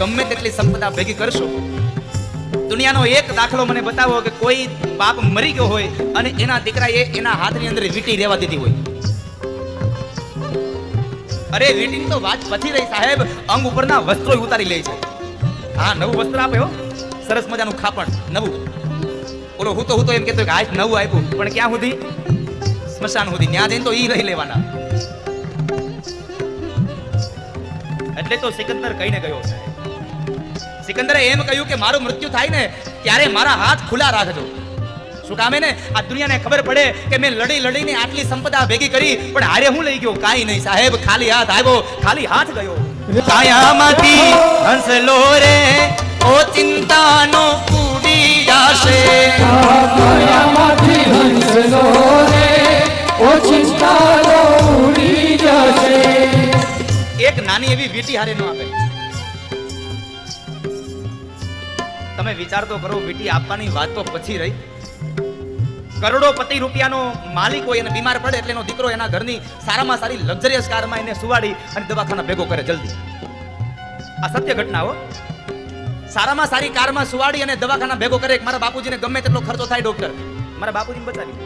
ગમે તેટલી સંપદા ભેગી કરશો. દુનિયાનો એક દાખલો મને બતાવો કે કોઈ બાપ મરી ગયો હોય અને એના દીકરાએ એના હાથની અંદર વીંટી રહેવા દીધી હોય. અરે, વીંટીની તો વાત પછી રહી સાહેબ. અંગ ઉપરના વસ્ત્રો ઉતારી લે છે. હા, નવું વસ્ત્ર આપે સરસ મજાનું ખાપણ, નવું. ઓલો હું તો હું તો એમ કેતો કે આજ નવું આપ્યું, પણ ક્યાં સુધી? સ્મશાન સુધી. ત્યાં જઈને તો ઈ રહી લેવાના. એટલે તો સિકંદર કહીને ગયો સાહેબ. સિકંદરે એમ કહ્યું કે મારું મૃત્યુ થાય ને ત્યારે મારા હાથ ખુલ્લા રાખજો. શું કામે ને આ દુનિયાને ખબર પડે કે મેં લડી લડીને આટલી સંપદા ભેગી કરી પણ હારે હું લઈ ગયો? કાઈ નહીં સાહેબ ખાલી હાથ આવ્યો ખાલી હાથ ગયો. કાયામાંથી હંસલો રે ઓ ચિંતાનો કુડી જાશે. કાયામાંથી હંસલો રે ઓ ચિંતાનો ઉડી જશે. એક નાની એવી વીટી હારે નો આપે. તમે વિચાર તો કરો વીટી આપવાની વાત તો પછી રહી. કરોડોપતિ રૂપિયાનો માલિક હોય અને બીમાર પડે એટલે એનો દીકરો એના ઘરની સારામાં સારી લક્ઝરિયસ કારમાં એને સુવાડી અને દવાખાના ભેગો કરે જલ્દી. આ સત્ય ઘટના સારામાં સારી કારમાં સુવાડી અને દવાખાના ભેગો કરે મારા બાપુજીને ગમે તેટલો ખર્ચો થાય ડોક્ટર. મારા બાપુજીને બચાવી.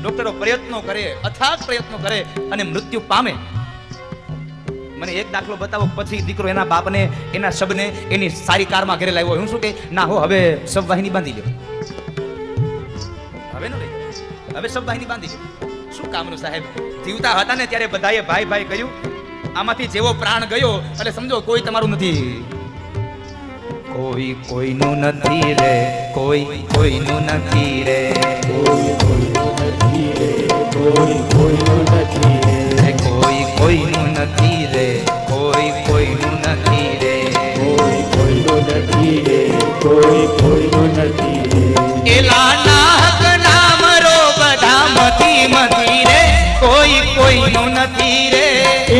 ડોક્ટરો પ્રયત્નો કરે, અથાગ પ્રયત્નો કરે અને મૃત્યુ પામે. મને એક દાખલો બતાવો, પછી દીકરો એના બાપને, એના શબને એની સારી કારમાં ઘરે લાવ્યો હું શું કે ના, હો, હવે શબ વાહિની બાંધી લ્યો. હવે ન હવે શબ વાહિની બાંધી લ્યો. શું કામનું સાહેબ? જીવતા હતા ને ત્યારે બધાએ ભાઈ ભાઈ કહ્યું આમાંથી જેવો પ્રાણ ગયો, એટલે સમજો, કોઈ તમારું નથી. કોઈ કોઈનું નથી રે, કોઈ કોઈનું નથી રે. કોઈ કોઈનું નથી રે, કોઈ કોઈનું નથી કોઈનું નથી રે કોઈ કોઈનું નથી રે. કોઈ કોઈનું નથી રે કોઈ કોઈનું નથી રે. એલા નાહક નામ રો બધા મતી મતી રે કોઈ કોઈનું નથી રે.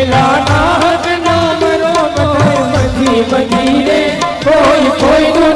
એલા નાહક નામ રો બધા મતી મતી રે કોઈ કોઈનું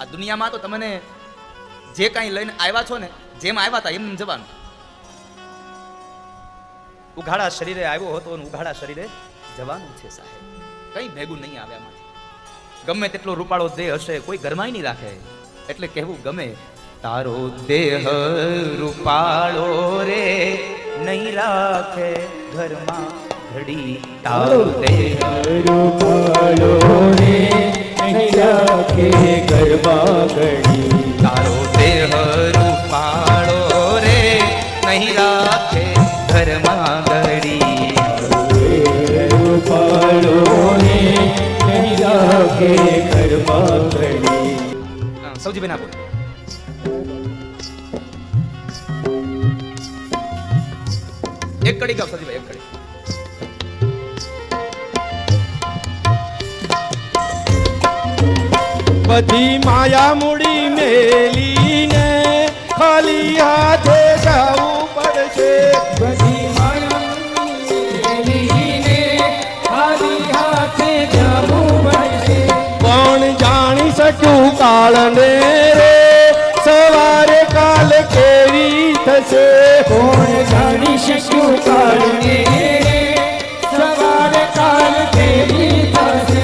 આ દુનિયામાં તો તમને જે કાંઈ લઈને આવ્યા છો ને જેમ આવ્યા હતા એમ જવાનું. ઉઘાડા શરીરે આવ્યો હતો અને ઉઘાડા શરીરે જવાનું છે સાહેબ. કઈ ભેગું નહીં આવે આમાંથી. ગમે તેટલો રૂપાળો દેહ હશે કોઈ ગરમાઈ નહીં રાખે. એટલે કહેવું ગમે તારો દેહ રૂપાળો રે નહીં રાખે ઘરમાં ઘડી તારો દેહ રૂપાળો રાખે ગરબા ઘડી હા, સૌજી બેન આપો એક કડી ગાઓ સૌજીભાઈ એક કડી. બધી માયા મૂડી મેલીને ખાલી હાથે જવું શક્યું કાળને રે સવારે કાલ કેવી થશે? કોણ જાણી શક્યું કાળને રે? સવારે કાલ કેવી થશે?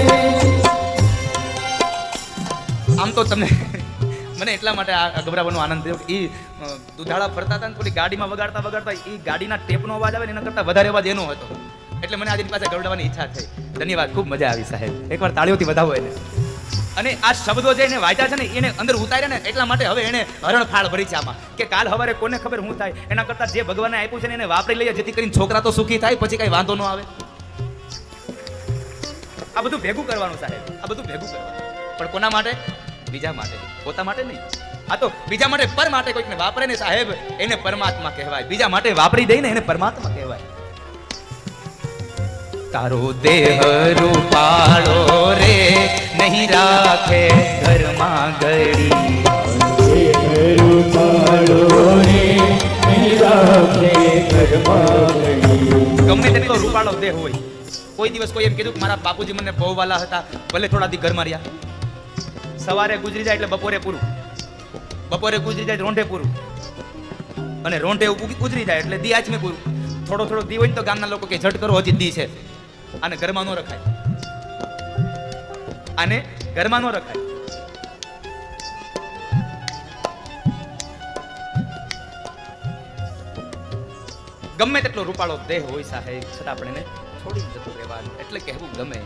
આમ તો તમને મને એટલા માટે આ ગભરાવાનો આનંદ થયો કે એ દુધાળા ફરતા હતા ને થોડી ગાડીમાં વગાડતા વગાડતા એ ગાડીના ટેપનો અવાજ આવે ને એના કરતાં વધારે અવાજ એનો હતો. એટલે મને આજે પાસે ગવડાવવાની ઈચ્છા થઈ. ધન્યવાદ ખૂબ મજા આવી સાહેબ. એકવાર તાળીઓથી વધાવો એને. અને આ શબ્દો જે એને વાંચ્યા છે ને, એને અંદર ઉતાર્યા ને, એટલા માટે હવે એને હરણફાળ ભરી છે આમાં. કે કાલ હવારે કોને ખબર શું થાય? એના કરતાં જે ભગવાને આપ્યું છે ને, એને વાપરી લઈએ, જેથી કરીને છોકરા તો સુખી થાય, પછી કઈ વાંધો ન આવે. આ બધું ભેગું કરવાનું સાહેબ. આ બધું ભેગું કરવાનું. પણ કોના માટે? બીજા માટે. પોતા માટે નહીં. આ તો બીજા માટે, પર માટે કોઈકને વાપરે ને સાહેબ, એને પરમાત્મા કહેવાય. બીજા માટે વાપરી દે ને એને પરમાત્મા કહેવાય. તારો દેહ રૂપાળો રે. નહીં રાખે ઘરમાં ઘડી ગમે તેટલો રૂપાળો દેહ હોય, કોઈ દિવસ કોઈ એમ કીધું કે મારા બાપુજી મને બહુ વાલા હતા, ભલે થોડા દી ઘરમાં રહ્યા સવારે ગુજરી જાય એટલે બપોરે પૂરું. બપોરે ગુજરી જાય રોંઢે પૂરું. અને રોંઢે ગુજરી જાય એટલે દી આચમે પૂરું. થોડો થોડો દી હોય તો ગામના લોકો કે ઝટ કરો, હજી દી છે. અને ઘરમાં ન રખાય. અને ઘરમાં ન રખાય. ગમે તેટલો રૂપાળો દેહ હોય સાહેબ, છતાં આપણે એને છોડી જતું રહેવાનું. એટલે કહેવું ગમે.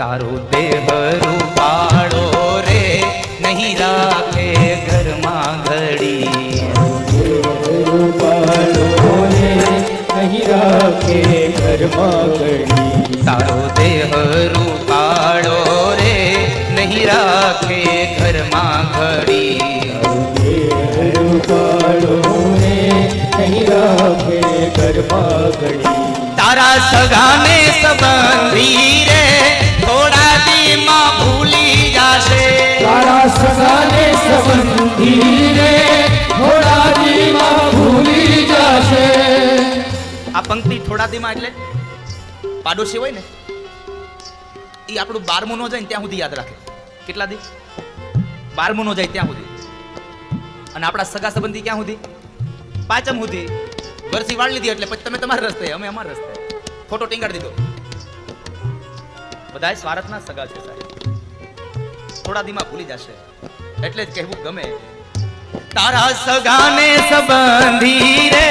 તારો દેહ રૂપાળો રે, નહીં રાખે ઘરમાં ઘડી. રૂપાળો રે નહીં રાખે ઘરમાં ઘડી તારો દેહ રૂપાળો ઘડી તારા સગાને સંબંધી રે થોડા દીમાં ભૂલી જાશે. તારા સગાને સંબંધી રે થોડા દીમાં ભૂલી જાશે. આ પંક્તિ થોડા દીમાં એટલે પાડોશી હોય ને એ આપણું બારમું નો જાય ને ત્યાં સુધી યાદ રાખે. કેટલા દી? બારમું નો જાય ત્યાં સુધી. અને આપણા સગા સંબંધી ક્યાં સુધી? પાંચમ સુધી. વરસી વાળી લીધી એટલે પછી તમે તમારા રસ્તે, અમે અમારા રસ્તે. ફોટો ટીંગાડી દીધો. બધાય સ્વાર્થના સગા છે સાહેબ. થોડા દીમાં ભૂલી જશે. એટલે જ કહેવું ગમે. તારા સગાને સંબંધી રે,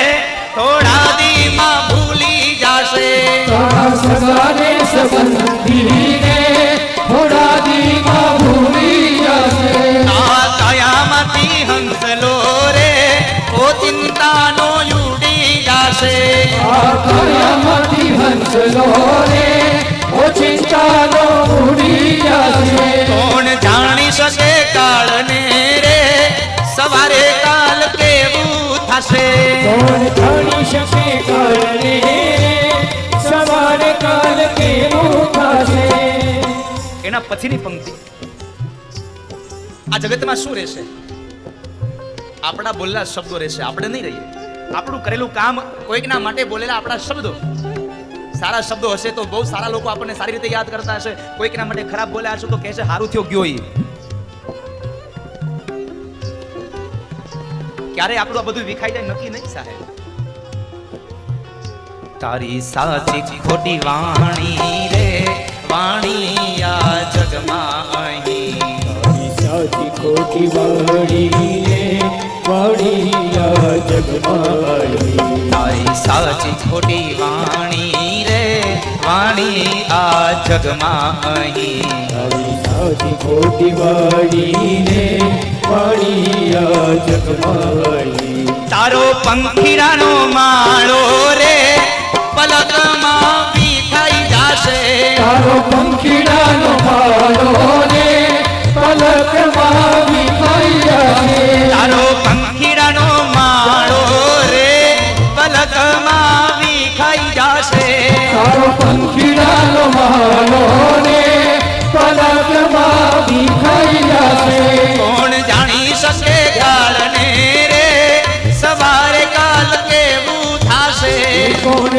થોડા દીમાં ભૂલી જાશે. તારા સગાને સંબંધી રે હંસલો રે ઓ ચિંતાનો ઉડી જશે કોણ જાણી શકે કાળને રે? સવારે કાલ કેવું થશે? કોણ જાણી શકે કાળને સવારે કાલ કેવું થશે? એના પછીની પંક્તિ. આ જગતમાં શું રહેશે? આપણા બોલેલા શબ્દો રહેશે. આપણે નહીં રહીએ. આપણું કરેલું કામ કોઈકના માટે બોલેલા આપણા શબ્દો. સારા શબ્દો હશે તો બહુ સારા લોકો આપણને સારી રીતે યાદ કરતા હશે. કોઈકના માટે ખરાબ બોલ્યા હશે તો કહેશે હારું થયો ગયો ઈ. ક્યારે આપણું આ બધું વિખાઈ જાય? નક્કી નહીં સાહેબ. તારી સાચી ખોટી વાણી રે વાણી આ જગમાં અહીં. તારી સાચી ખોટી વાણી રે વાણી આ જગમાં અહીં. તારી સાચી ખોટી વાણી વાણી આ જગમાં અહીં સાચી ખોટી વાણીને વાણી આ જગમાં આવી. તારો પંખીરાનો માળો રે પલકમાં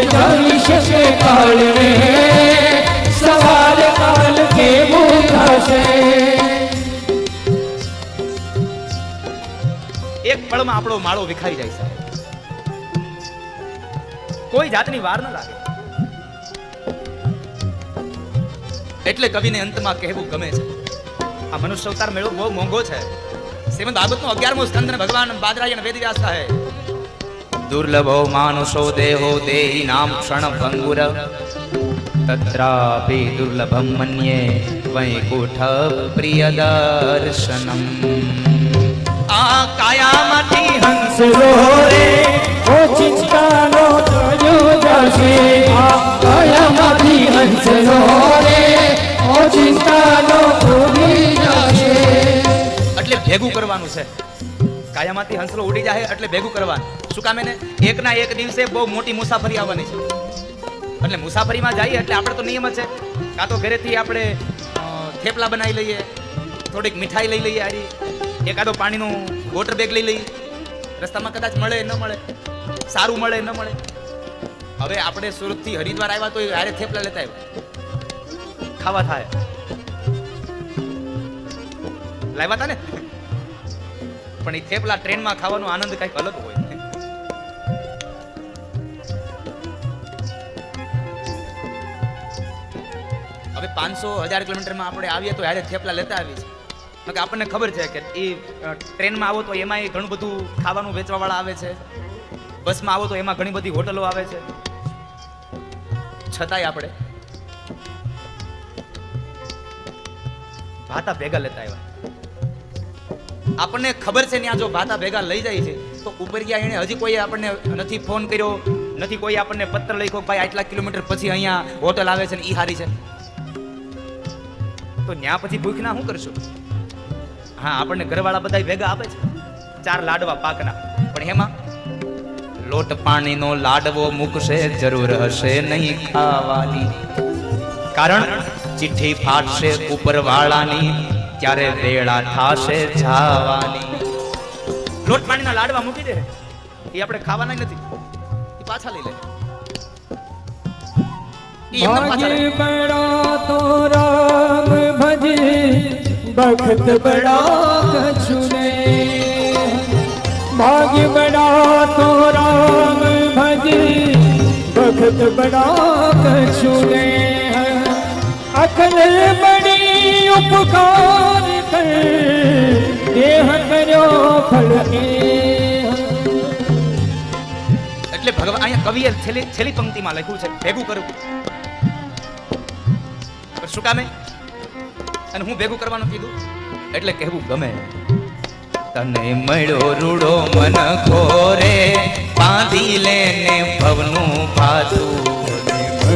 જાણી શકે કાળ રે સવાલ કાલ કેવું થશે એક પળમાં આપણો માળો વિખાઈ જાય સાહેબ કોઈ જાતની વાર ન લાગે એટલે કવિને અંતમાં કહેવું ગમે છે આ મનુષ્ય અવતાર મેળો બહુ મોંઘો છે શ્રીમદ ભાગવતનો અગિયારમો સ્કંદ ભગવાન બાદરાય અને વેદવ્યાસ કહે દુર્લભો માનુષો દેહો દેહી નામ ક્ષણ ભંગુર તત્રાપી દુર્લભમ મન્યે વૈકુઠ પ્રિય દર્શનમ આ કાયામાંથી હંસ હંસલો રે ઓ ચિંતાનો થયો જશે આ કાયામાંથી હંસલો રે ઓ ચિંતાનો ભૂલી જશે એટલે ભેગું કરવાનું છે. કાયામાંથી હંસલો ઉડી જાય એટલે ભેગું કરવાનું. શું કામ એને? એકના એક દિવસે બહુ મોટી મુસાફરી આવવાની છે. એટલે મુસાફરીમાં જઈએ એટલે આપણે તો નિયમ જ છે. કાં તો ઘરેથી આપણે થેપલા બનાવી લઈએ, થોડીક મીઠાઈ લઈ લઈએ આરી એકાદો પાણીનું વોટર બેગ લઈ લઈએ. રસ્તામાં કદાચ મળે, ન મળે, સારું મળે, ન મળે. હવે આપણે સુરતથી હરિદ્વાર આવ્યા તો હારે થેપલા લેતા આવ્યા. ખાવા થાય. લાવ્યા હતા ને? પણ એ થેપલા ટ્રેનમાં ખાવાનો આનંદ કંઈક અલગ હોય. હવે પાંચસો હજાર કિલોમીટરમાં આપણે આવીએ તો યારે થેપલા લેતા આવીએ છીએ. કે આપણને ખબર છે કે એ ટ્રેનમાં આવો તો એમાંય ઘણું બધું ખાવાનું વેચવાવાળા આવે છે. બસમાં આવો તો એમાં ઘણી બધી હોટલો આવે છે. છતાંય આપણે ભાતા ભેગા લેતા આવ્યા. આપણને ખબર છે ત્યાં જો ભાતા ભેગા લઈ જાય છે, તો ઉપર ગયા એને હજી કોઈ આપણને નથી ફોન કર્યો, નથી કોઈ આપણને પત્ર લખ્યો ભાઈ આટલા કિલોમીટર પછી અહીંયા હોટલ આવે છે ને ઈ હારી છે. તો ત્યાં પછી ભૂખના શું કરશું? હા, આપણને ઘરવાળા બધા ભેગા આપે છે. ચાર લાડવા પાકના. પણ એમાં લોટ પાણીનો લાડવો મૂકશે, જરૂર હશે નહીં ખાવાની. કારણ ચિઠ્ઠી ફાટશે ઉપરવાળાની. ત્યારે વેળા થાશે જાવાની. લોટ પાણીના લાડવા મૂકી દે. એ આપણે ખાવાના નથી. એ પાછા લઈ લે. એ બડા તો રામ ભજી ભક્ત બડા કછુને. ભાગ્ય બડા તો રામ ભજી ભક્ત બડા કછુને. અખલ ઉપકાર એટલે ભગવાન, અહીંયા કવિએ છેલ્લી પંક્તિમાં લખ્યું છે, ભેગું કરવું શું કામે? અને હું ભેગું કરવાનું કીધું? એટલે કહેવું ગમે. તને મળ્યો રૂડો મન ખોરે બાંધી લેને ભવનું ભાતું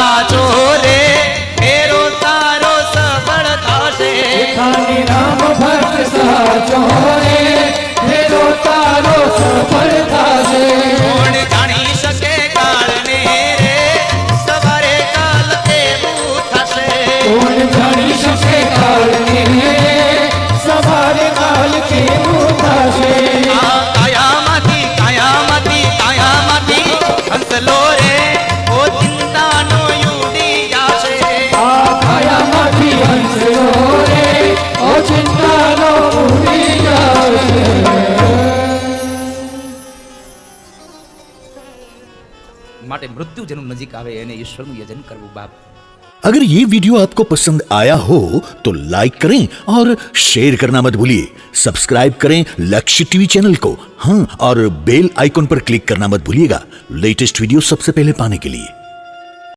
ભક્ત મૃત્યુ જેનું નજીક આવે એને ઈશ્વરનું યજન કરવું બાપ अगर ये वीडियो आपको पसंद आया हो तो लाइक करें और शेयर करना मत भूलिए सब्सक्राइब करें लक्ष्य टीवी चैनल को हाँ और बेल आइकॉन पर क्लिक करना मत भूलिएगा लेटेस्ट वीडियो सबसे पहले पाने के लिए